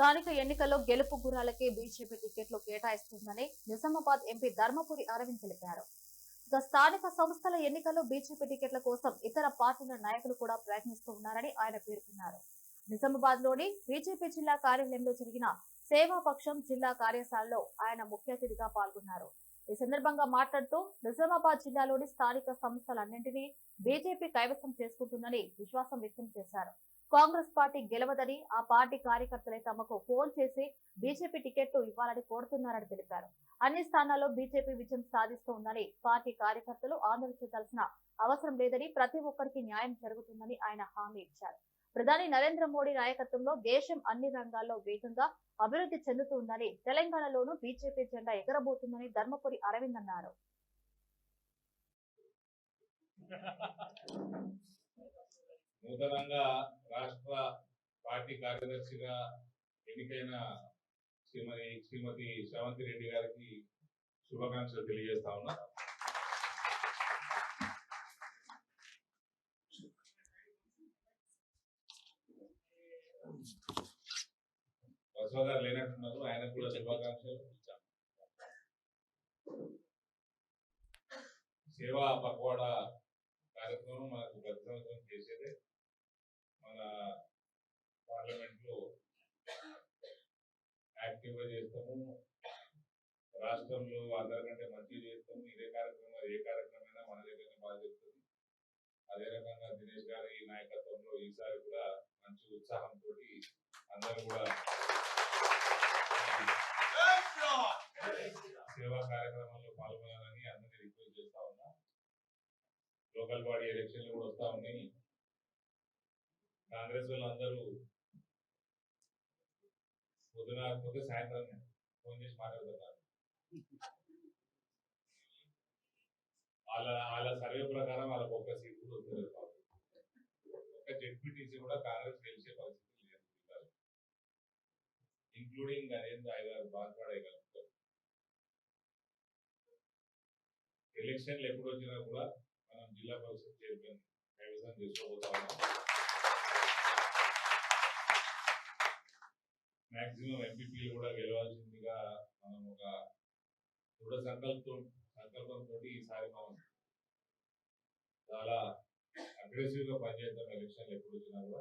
స్థానిక ఎన్నికల్లో గెలుపు గురాలకే బీజేపీ టికెట్లు కేటాయిస్తుందని నిజామాబాద్ ఎంపీ ధర్మపురి అరవింద్ తెలిపారు. ఇక స్థానిక సంస్థల ఎన్నికల్లో బీజేపీ టికెట్ల కోసం ఇతర పార్టీల నాయకులు కూడా ప్రయత్నిస్తూ ఉన్నారని ఆయన పేర్కొన్నారు. నిజామాబాద్లోని బీజేపీ జిల్లా కార్యాలయంలో జరిగిన సేవాపక్షం జిల్లా కార్యశాలలో ఆయన ముఖ్య అతిథిగా పాల్గొన్నారు. ఈ సందర్భంగా మాట్లాడుతూ నిజామాబాద్ జిల్లాలోని స్థానిక సంస్థలన్నింటినీ బీజేపీ కైవసం చేసుకుంటుందని విశ్వాసం వ్యక్తం చేశారు. కాంగ్రెస్ పార్టీ గెలవదని ఆ పార్టీ కార్యకర్తలే తమకు ఫోన్ చేసి బీజేపీ టికెట్లు ఇవ్వాలని కోరుతున్నారని తెలిపారు. అన్ని స్థానాల్లో బీజేపీ విజయం సాధిస్తోందని పార్టీ కార్యకర్తలు ఆందోళన చెందాల్సిన అవసరం లేదని ప్రతి ఒక్కరికి న్యాయం జరుగుతుందని ఆయన హామీ ఇచ్చారు. ప్రధాని నరేంద్ర మోడీ నాయకత్వంలో దేశం అన్ని రంగాల్లో వేగంగా అభివృద్ధి చెందుతుందని తెలంగాణలోనూ బీజేపీ జెండా ఎగరబోతుందని ధర్మపురి అరవింద్ అన్నారు. నూతనంగా రాష్ట్ర పార్టీ కార్యదర్శిగా ఎన్నికైన శ్రీమతి శ్రీమతి శ్రవంతి రెడ్డి గారికి శుభాకాంక్షలు తెలియజేస్తా ఉన్నా. బసవ గారు లేనట్టున్నారు ఆయనకు కూడా శుభాకాంక్షలు. సేవా పకోడా కార్యక్రమం మనకు ప్రతి సంవత్సరం చేసేదే. యాక్టివ్ చేస్తాము. రాష్ట్రంలో అందరికంటే మంచి చేస్తాము. ఇదే కార్యక్రమం ఏ కార్యక్రమైనా మన దగ్గరనే బాగా చెప్తుంది అదే రకంగా దినేష్ గారి నాయకత్వంలో ఈసారి కూడా మంచి ఉత్సాహంతో అందరూ కూడా సేవా కార్యక్రమాల్లో పాల్గొనాలని అందరినీ రిక్వెస్ట్ చేస్తా ఉన్నా. లోకల్ బాడీ ఎలక్షన్లు కూడా వస్తా ఉన్నాయి. కాంగ్రెస్ వాళ్ళందరూ పొద్దున పొద్దు సాయంత్రం ఫోన్ చేసి మాట్లాడుతున్నారు వాళ్ళ వాళ్ళ సర్వే ప్రకారం వాళ్ళకి ఒక్క సీట్ కూడా వస్తుంది పాపం. ఒక్క జెడ్పీటీసీ కూడా కాంగ్రెస్ గెలిచే పరిస్థితి లేదు ఇంక్లూడింగ్ నరేంద్ర ఐదారు బాధపడగలుగుతారు ఎలక్షన్లు ఎప్పుడు వచ్చినా కూడా మనం జిల్లా పరిషత్ చైర్మన్ కైవసం చేసుకోబోతా ఉన్నాం. మాక్సిమం ఎంపీపీలు కూడా గెలవాల్సిందిగా మనం ఒక దృఢ సంకల్పం సంకల్పంతో ఈసారి మనం చాలా అగ్రెసివ్గా పనిచేద్దాం ఎలక్షన్లు ఎప్పుడు వచ్చినా కూడా.